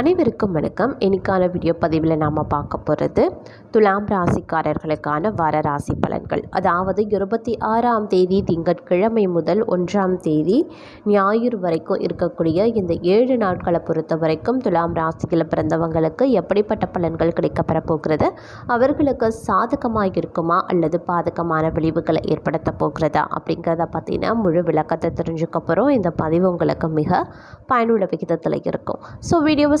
அனைவருக்கும் வணக்கம். இன்னைக்கான வீடியோ பதிவில் நாம் பார்க்க போகிறது துலாம் ராசிக்காரர்களுக்கான வார ராசி பலன்கள். அதாவது இருபத்தி ஆறாம் தேதி திங்கட்கிழமை முதல் ஒன்றாம் தேதி ஞாயிறு வரைக்கும் இருக்கக்கூடிய இந்த ஏழு நாட்களை பொறுத்த வரைக்கும் துலாம் ராசியில் பிறந்தவங்களுக்கு எப்படிப்பட்ட பலன்கள் கிடைக்கப்பெற போகிறது? அவர்களுக்கு சாதகமாக இருக்குமா? அல்லது பாதகமான விளைவுகளை ஏற்படுத்த போகிறதா? அப்படிங்கிறத பார்த்தீங்கன்னா முழு விளக்கத்தை தெரிஞ்சுக்கப்புறம் இந்த பதிவு உங்களுக்கு மிக பயனுள்ள விகிதத்தில் இருக்கும். ஸோ வீடியோவை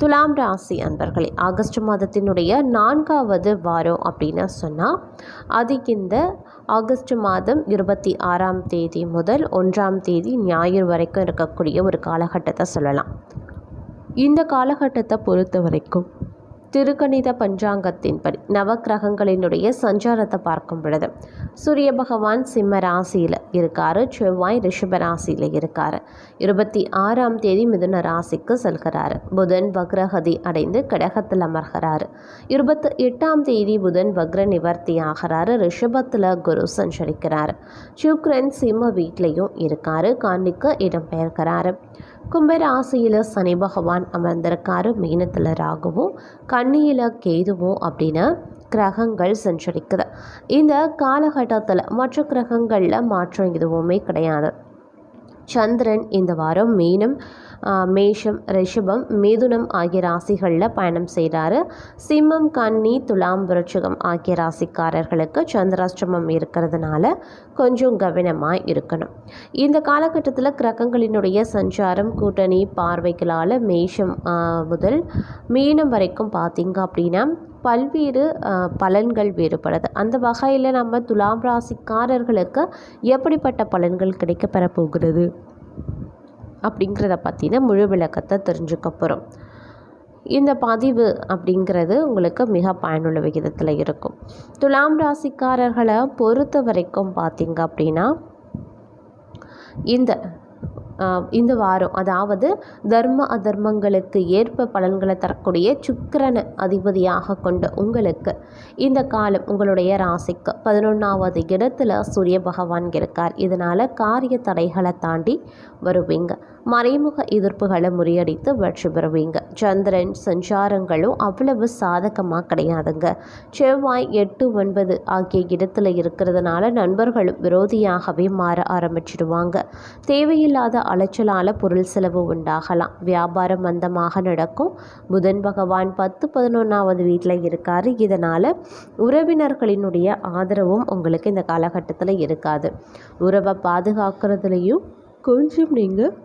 துலாம் ராசி அன்பர்களே ஆகஸ்ட் மாதத்தினுடைய நான்காவது வாரம் அப்படின்னு சொன்னால் அதுக்கு இந்த ஆகஸ்ட் மாதம் இருபத்தி ஆறாம் தேதி முதல் ஒன்றாம் தேதி ஞாயிறு வரைக்கும் இருக்கக்கூடிய ஒரு காலகட்டத்தை சொல்லலாம். இந்த காலகட்டத்தை பொறுத்த வரைக்கும் திருக்கணித பஞ்சாங்கத்தின்படி நவக்கிரகங்களினுடைய சஞ்சாரத்தை பார்க்கும் பொழுது சூரிய பகவான் சிம்ம ராசியில் இருக்கார் செவ்வாய் ரிஷப ராசியில் இருக்கார். இருபத்தி ஆறாம் தேதி மிதுன ராசிக்கு செல்கிறார். புதன் வக்ரகதி அடைந்து கடகத்தில் அமர்கிறார். இருபத்தி எட்டாம் தேதி புதன் வக்ர நிவர்த்தி ஆகிறாரு. ரிஷபத்தில் குரு சஞ்சரிக்கிறார். சுக்ரன் சிம்ம வீட்லேயும் இருக்கார். காண்டிக்கு இடம்பெயர்க்கிறாரு கும்பராசியில் சனி பகவான் அமர்ந்திருக்காரு. மீனத்தில் ராகுவும் கன்னியில் கேதுவும் அப்படின்னு கிரகங்கள் சஞ்சரிக்குது இந்த காலகட்டத்தில் மற்ற கிரகங்களில் மாற்றம் எதுவுமே கிடையாது. சந்திரன் இந்த வாரம் மீனம் மேஷம் ரிஷபம் மிதுனம் ஆகிய ராசிகளில் பயணம் செய்கிறாரு சிம்மம் கன்னி துலாம் விருட்சகம் ஆகிய ராசிக்காரர்களுக்கு சந்திராஷ்டிரமம் இருக்கிறதுனால கொஞ்சம் கவனமாக இருக்கணும். இந்த காலகட்டத்தில் கிரகங்களினுடைய சஞ்சாரம் கூட்டணி பார்வைகளால் மேஷம் முதல் மீனம் வரைக்கும் பார்த்தீங்க அப்படின்னா பல்வேறு பலன்கள் வேறுபடுது. அந்த வகையில் நம்ம துலாம் ராசிக்காரர்களுக்கு எப்படிப்பட்ட பலன்கள் கிடைக்கப்பெற போகிறது? அப்படிங்கிறத பற்றின முழு விளக்கத்தை தெரிஞ்சுக்க போகிறோம் இந்த பதிவு அப்படிங்கிறது உங்களுக்கு மிக பயனுள்ள விகிதத்தில் இருக்கும். துலாம் ராசிக்காரர்களை பொறுத்த வரைக்கும் பார்த்திங்க அப்படின்னா இந்த இந்த வாரம் அதாவது தர்ம அதர்மங்களுக்கு ஏற்ப பலன்களை தரக்கூடிய சுக்கரனை அதிபதியாக கொண்ட உங்களுக்கு இந்த காலம் உங்களுடைய ராசிக்கு பதினொன்றாவது இடத்துல சூரிய பகவான் இருக்கார். இதனால் காரிய தடைகளை தாண்டி வருவீங்க. மறைமுக எதிர்ப்புகளை முறியடித்து வெற்றி பெறுவீங்க. சந்திரன் சஞ்சாரங்களும் அவ்வளவு சாதகமாக கிடையாதுங்க. செவ்வாய் எட்டு ஒன்பது ஆகிய இடத்துல இருக்கிறதுனால நண்பர்களும் விரோதியாகவே மாற ஆரம்பிச்சிடுவாங்க. தேவையில்லாத அலைச்சலால் பொருள் செலவு உண்டாகலாம். வியாபாரம் மந்தமாக நடக்கும். புதன் பகவான் பத்து பதினொன்றாவது வீட்டில் இருக்கார். இதனால் உறவினர்களினுடைய ஆதரவும் உங்களுக்கு இந்த காலகட்டத்தில் இருக்காது. உறவை பாதுகாக்கிறதுலையும் கொஞ்சம் நீங்கள்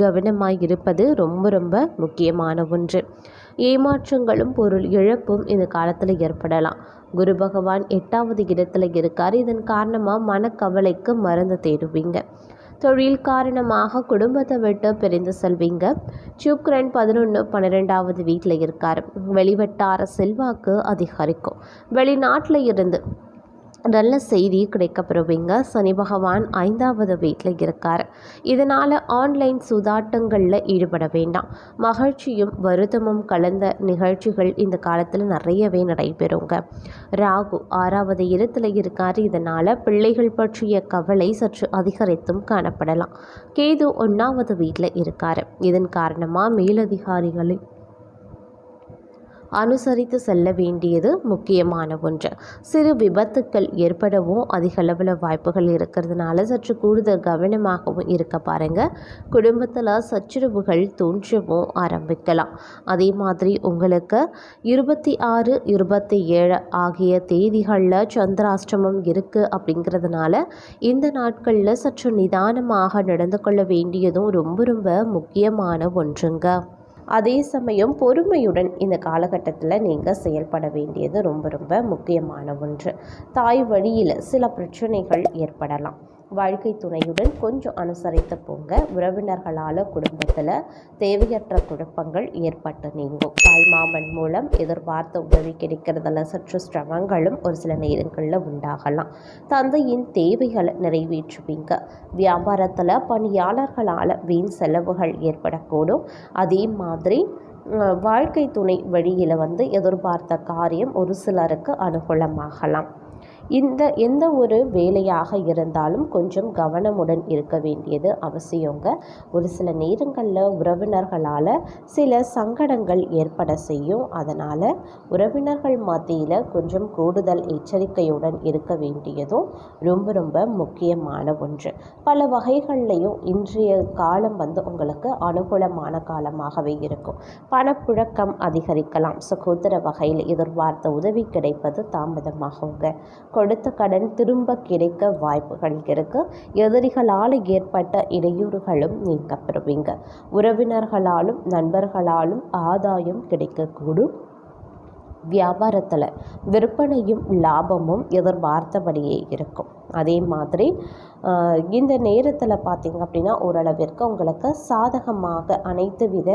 கவனமாக இருப்பது ரொம்ப ரொம்ப முக்கியமான ஒன்று. ஏமாற்றங்களும் பொருள் இழப்பும் இந்த காலத்தில் ஏற்படலாம். குரு பகவான் எட்டாவது இடத்துல இருக்கார். இதன் காரணமாக மனக்கவலைக்கு மருந்து தேடுவீங்க. தொழில் காரணமாக குடும்பத்தை விட்டு பிரிந்து செல்வீங்க. சுக்ரன் பதினொன்று பன்னிரெண்டாவது வீட்டில் இருக்கார். வெளிவட்டார செல்வாக்கு அதிகரிக்கும். வெளிநாட்டில் இருந்து நல்ல செய்தி கிடைக்கப்பெறுவீங்க. சனி பகவான் ஐந்தாவது வீட்டில் இருக்கார். இதனால் ஆன்லைன் சுதாட்டங்களில் ஈடுபட வேண்டாம். மகிழ்ச்சியும் வருத்தமும் கலந்த நிகழ்ச்சிகள் இந்த காலத்தில் நிறையவே நடைபெறுங்க. ராகு ஆறாவது இடத்துல இருக்கார். இதனால் பிள்ளைகள் பற்றிய கவலை சற்று அதிகரித்தும் காணப்படலாம். கேது ஒன்றாவது வீட்டில் இருக்கார். இதன் காரணமாக மேலதிகாரிகளை அனுசரித்து செல்ல வேண்டியது முக்கியமான ஒன்று. சிறு விபத்துக்கள் ஏற்படவும் அதிகளவில் வாய்ப்புகள் இருக்கிறதுனால சற்று கூடுதல் கவனமாகவும் இருக்க பாருங்க. குடும்பத்தில் சச்சரவுகள் தோன்றவும் ஆரம்பிக்கலாம். அதே மாதிரி உங்களுக்கு இருபத்தி ஆறு இருபத்தி ஏழு ஆகிய தேதிகளில் சந்திராஷ்டமம் இருக்குது அப்படிங்கிறதுனால இந்த நாட்களில் சற்று நிதானமாக நடந்து கொள்ள வேண்டியதும் ரொம்ப ரொம்ப முக்கியமான ஒன்றுங்க. அதே சமயம் பொறுமையுடன் இந்த காலகட்டத்தில் நீங்கள் செயல்பட வேண்டியது ரொம்ப ரொம்ப முக்கியமான ஒன்று. தாய் வழியில் சில பிரச்சனைகள் ஏற்படலாம். வாழ்க்கை துணையுடன் கொஞ்சம் அனுசரித்து போங்க. உறவினர்களால் குடும்பத்தில் தேவையற்ற குழப்பங்கள் ஏற்பட்டு நீங்கும். தாய்மாமன் மூலம் எதிர்பார்த்த உதவி கிடைக்கிறதுல சற்று சிரமங்களும் ஒரு சில நேரங்களில் உண்டாகலாம். தந்தையின் தேவைகளை நிறைவேற்றுவீங்க. வியாபாரத்தில் பணியாளர்களால் வீண் செலவுகள் ஏற்படக்கூடும். அதே மாதிரி வாழ்க்கை துணை வழியில் வந்து எதிர்பார்த்த காரியம் ஒரு சிலருக்கு அனுகூலமாகலாம். இந்த எந்த ஒரு வேலையாக இருந்தாலும் கொஞ்சம் கவனமுடன் இருக்க வேண்டியது அவசியங்க. ஒரு சில நேரங்களில் உறவினர்களால் சில சங்கடங்கள் ஏற்பட செய்யும். அதனால் உறவினர்கள் மத்தியில் கொஞ்சம் கூடுதல் எச்சரிக்கையுடன் இருக்க வேண்டியதும் ரொம்ப ரொம்ப முக்கியமான ஒன்று. பல வகைகள்லையும் இன்றைய காலம் வந்து உங்களுக்கு அனுகூலமான காலமாகவே இருக்கும். பணப்புழக்கம் அதிகரிக்கலாம். சகோதர வகையில் எதிர்பார்த்த உதவி கிடைப்பது தாமதமாகுங்க. கொடுத்த கடன் திரும்ப கிடைக்க வாய்ப்புகள் இருக்கு. எதிரிகளால் ஏற்பட்ட இடையூறுகளும் நீக்கப்பெறுவீங்க. உறவினர்களாலும் நண்பர்களாலும் ஆதாயம் கிடைக்கக்கூடும். வியாபாரத்தில் விற்பனையும் லாபமும் எதிர்பார்த்தபடியே இருக்கும். அதே மாதிரி இந்த நேரத்தில் பார்த்திங்க அப்படின்னா ஓரளவிற்கு உங்களுக்கு சாதகமாக அனைத்து வித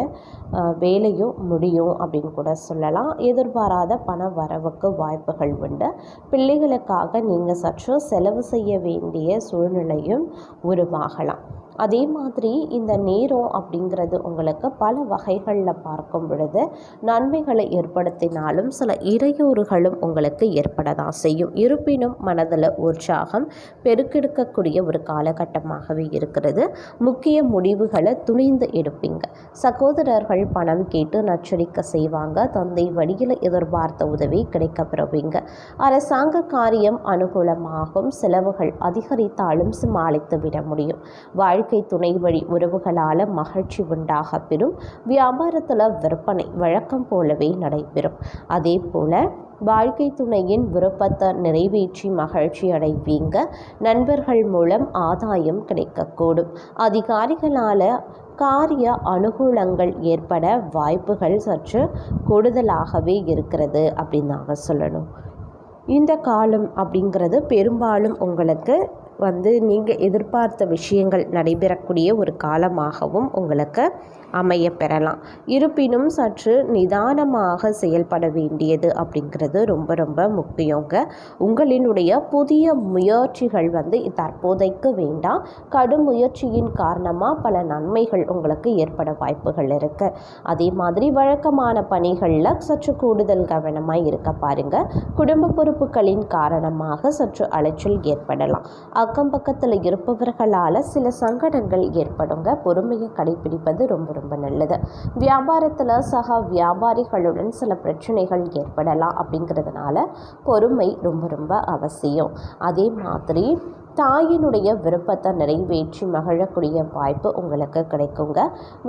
வேலையும் முடியும் அப்படின்னு கூட சொல்லலாம். எதிர்பாராத பண வரவுக்கு வாய்ப்புகள் உண்டு. பிள்ளைகளுக்காக நீங்கள் சற்று செலவு செய்ய வேண்டிய சூழ்நிலையும் உருவாகலாம். அதே மாதிரி இந்த நேரம் அப்படிங்கிறது உங்களுக்கு பல வகைகளில் பார்க்கும் பொழுது நன்மைகளை ஏற்படுத்தினாலும் சில இடையூறுகளும் உங்களுக்கு ஏற்பட தான் செய்யும். இருப்பினும் மனதில் உற்சாகம் பெருக்கெடுக்கக்கூடிய ஒரு காலகட்டமாகவே இருக்கிறது. முக்கிய முடிவுகளை துணிந்து எடுப்பீங்க. சகோதரர்கள் பணம் கேட்டு நச்சரிக்கை செய்வாங்க. தந்தை வழியில் எதிர்பார்த்த உதவி கிடைக்க பெறுவீங்க அரசாங்க காரியம் அனுகூலமாகும். செலவுகள் அதிகரித்தாலும் சமாளித்து விட முடியும். வாழ் வாழ்க்கை துணை வழி உறவுகளால் மகிழ்ச்சி உண்டாக பெறும். வியாபாரத்தில் விற்பனை வழக்கம் போலவே நடைபெறும். அதே போல் வாழ்க்கை துணையின் விருப்பத்தை நிறைவேற்றி மகிழ்ச்சி அடைவீங்க. நண்பர்கள் மூலம் ஆதாயம் கிடைக்கக்கூடும். அதிகாரிகளால் காரிய அனுகூலங்கள் ஏற்பட வாய்ப்புகள் சற்று கூடுதலாகவே இருக்கிறது அப்படின்னு நாங்கள் சொல்லணும். இந்த காலம் அப்படிங்கிறது பெரும்பாலும் உங்களுக்கு வந்து நீங்கள் எதிர்பார்த்த விஷயங்கள் நடைபெறக்கூடிய ஒரு காலமாகவும் உங்களுக்கு அமைய பெறலாம். இருப்பினும் சற்று நிதானமாக செயல்பட வேண்டியது அப்படிங்கிறது ரொம்ப ரொம்ப முக்கியங்க. உங்களினுடைய புதிய முயற்சிகள் வந்து தற்போதைக்கு வேண்டாம். கடும் முயற்சியின் காரணமாக பல நன்மைகள் உங்களுக்கு ஏற்பட வாய்ப்புகள் இருக்குது அதே மாதிரி வழக்கமான பணிகளில் சற்று கூடுதல் கவனமாக இருக்க பாருங்க. குடும்ப பொறுப்புகளின் காரணமாக சற்று அலைச்சல் ஏற்படலாம். அக்கம் பக்கத்தில் இருப்பவர்களால் சில சங்கடங்கள் ஏற்படுங்க. பொறுமையை கடைபிடிப்பது ரொம்ப ரொம்ப நல்லது. வியாபாரத்தில் சக வியாபாரிகளுடன் சில பிரச்சனைகள் ஏற்படலாம் அப்படிங்கிறதுனால பொறுமை ரொம்ப ரொம்ப அவசியம். அதே மாதிரி தாயினுடைய விருப்பத்தை நிறைவேற்றி மகிழக்கூடிய வாய்ப்பு உங்களுக்கு கிடைக்குங்க.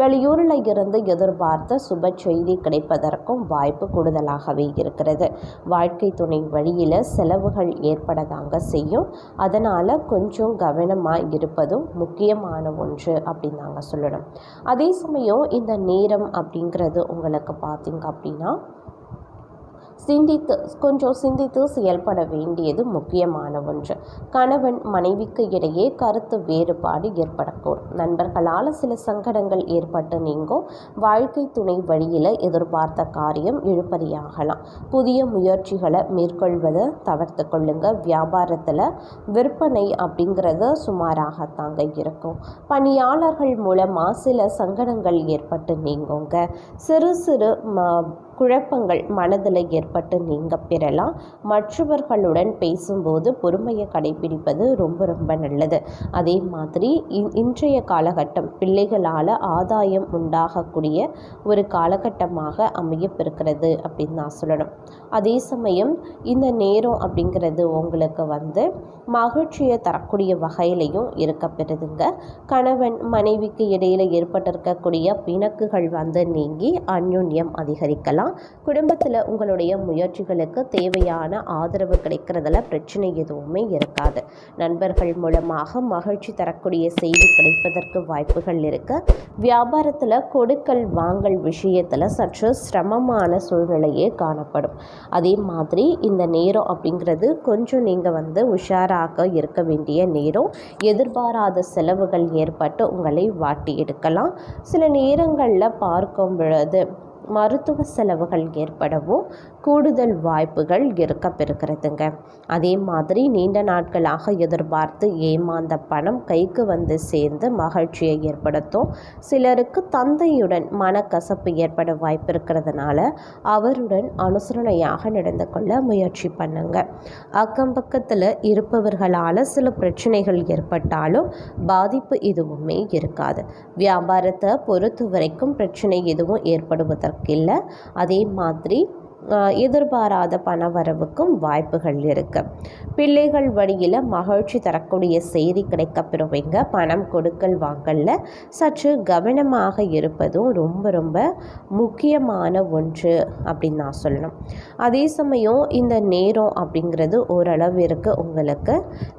வெளியூரில் இருந்து எதிர்பார்த்த சுப செய்தி கிடைப்பதற்கும் வாய்ப்பு கூடுதலாகவே இருக்கிறது. வாழ்க்கை துணை வழியில் செலவுகள் ஏற்படதாங்க செய்யும். அதனால் கொஞ்சம் கவனமாக இருப்பதும் முக்கியமான ஒன்று அப்படின்னு நாங்கள் சொல்லணும். அதே சமயம் இந்த நேரம் அப்படிங்கிறது உங்களுக்கு பார்த்திங்க அப்படின்னா சிந்தித்து கொஞ்சம் சிந்தித்து செயல்பட வேண்டியது முக்கியமான ஒன்று. கணவன் மனைவிக்கு இடையே கருத்து வேறுபாடு ஏற்படக்கூடும். நண்பர்களால் சில சங்கடங்கள் ஏற்பட்டு நீங்கும். வாழ்க்கை துணை வழியில் எதிர்பார்த்த காரியம் இழுப்பறியாகலாம் புதிய முயற்சிகளை மேற்கொள்வதை தவிர்த்து கொள்ளுங்க. வியாபாரத்தில் விற்பனை அப்படிங்கிறது சுமாராகத்தாங்க இருக்கும். பணியாளர்கள் மூலமாக சில சங்கடங்கள் ஏற்பட்டு நீங்குங்க. சிறு சிறு குழப்பங்கள் மனதில் ஏற்பட்டு நீங்க பெறலாம். மற்றவர்களுடன் பேசும்போது பொறுமையை கடைபிடிப்பது ரொம்ப ரொம்ப நல்லது. அதே மாதிரி இன்றைய காலகட்டம் பிள்ளைகளால் ஆதாயம் உண்டாகக்கூடிய ஒரு காலகட்டமாக அமையப்பெருக்கிறது அப்படின்னு நான் சொல்லணும். அதே சமயம் இந்த நேரம் அப்படிங்கிறது உங்களுக்கு வந்து மகிழ்ச்சியை தரக்கூடிய வகையிலையும் இருக்கப்பெறுதுங்க கணவன் மனைவிக்கு இடையில் ஏற்பட்டிருக்கக்கூடிய பிணக்குகள் வந்து நீங்கி அந்யுன்யம் அதிகரிக்கலாம். இருக்கலாம் குடும்பத்தில் உங்களுடைய முயற்சிகளுக்கு தேவையான ஆதரவு கிடைக்கிறதுல பிரச்சனை எதுவுமே இருக்காது. நண்பர்கள் மூலமாக மகிழ்ச்சி தரக்கூடிய செய்தி கிடைப்பதற்கு வாய்ப்புகள் இருக்கு. வியாபாரத்தில் கொடுக்கல் வாங்கல் விஷயத்தில் சற்று சிரமமான சூழ்நிலையே காணப்படும். அதே மாதிரி இந்த நேரம் அப்படிங்கிறது கொஞ்சம் நீங்கள் வந்து உஷாராக இருக்க வேண்டிய நேரம். எதிர்பாராத செலவுகள் ஏற்பட்டு உங்களை வாட்டி எடுக்கலாம். சில நேரங்களில் பார்க்கும் பொழுது மருத்துவ செலவுகள் ஏற்படவும் கூடுதல் வாய்ப்புகள் இருக்க பெறுகிறதுங்க அதே மாதிரி நீண்ட நாட்களாக எதிர்பார்த்து ஏமாந்த பணம் கைக்கு வந்து சேர்ந்து மகிழ்ச்சியை ஏற்படுத்தும். சிலருக்கு தந்தையுடன் மனக்கசப்பு ஏற்பட வாய்ப்பு இருக்கிறதுனால அவருடன் அனுசரணையாக நடந்து கொள்ள முயற்சி பண்ணுங்க. அக்கம் பக்கத்தில் இருப்பவர்களால் சில பிரச்சனைகள் ஏற்பட்டாலும் பாதிப்பு எதுவுமே இருக்காது. வியாபாரத்தை பொறுத்த வரைக்கும் பிரச்சனை எதுவும் ஏற்படுவதற்கில்லை. அதே மாதிரி எதிர்பாராத பண வரவுக்கும் வாய்ப்புகள் இருக்குது பிள்ளைகள் வழியில் மகிழ்ச்சி தரக்கூடிய செய்தி கிடைக்கப்பெறுவீங்க பணம் கொடுக்கல் வாங்கல்ல சற்று கவனமாக இருப்பதும் ரொம்ப ரொம்ப முக்கியமான ஒன்று அப்படின்னு நான் சொல்லணும். அதே சமயம் இந்த நேரம் அப்படிங்கிறது ஓரளவிற்கு உங்களுக்கு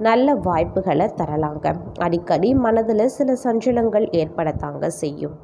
நல்ல வாய்ப்புகளை தரலாங்க. அடிக்கடி மனதில் சில சஞ்சலங்கள் ஏற்படத்தாங்க செய்யும்.